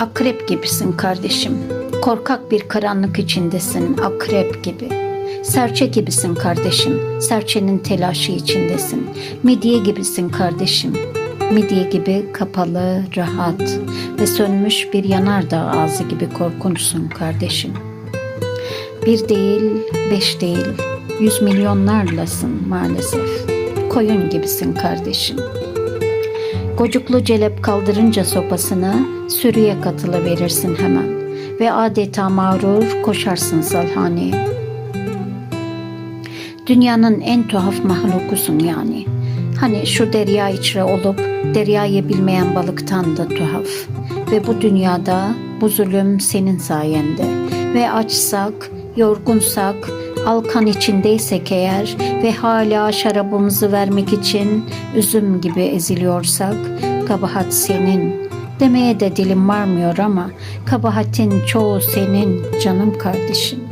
Akrep gibisin kardeşim. Korkak bir karanlık içindesin akrep gibi. Serçe gibisin kardeşim. Serçenin telaşı içindesin. Midye gibisin kardeşim. Midye gibi kapalı, rahat ve sönmüş bir yanardağ ağzı gibi korkunçsun kardeşim. Bir değil, beş değil, yüz milyonlarlasın maalesef. Koyun gibisin kardeşim. Gocuklu celep kaldırınca sopasını sürüye katılı verirsin hemen ve adeta mağrur koşarsın salhaneye. Dünyanın en tuhaf mahlukusun yani. Hani şu derya içre olup deryayı bilmeyen balıktan da tuhaf. Ve bu dünyada bu zulüm senin sayende. Ve açsak, yorgunsak, alkan içindeysek eğer ve hala şarabımızı vermek için üzüm gibi eziliyorsak kabahat senin. Demeye de dilim varmıyor ama kabahatin çoğu senin canım kardeşim.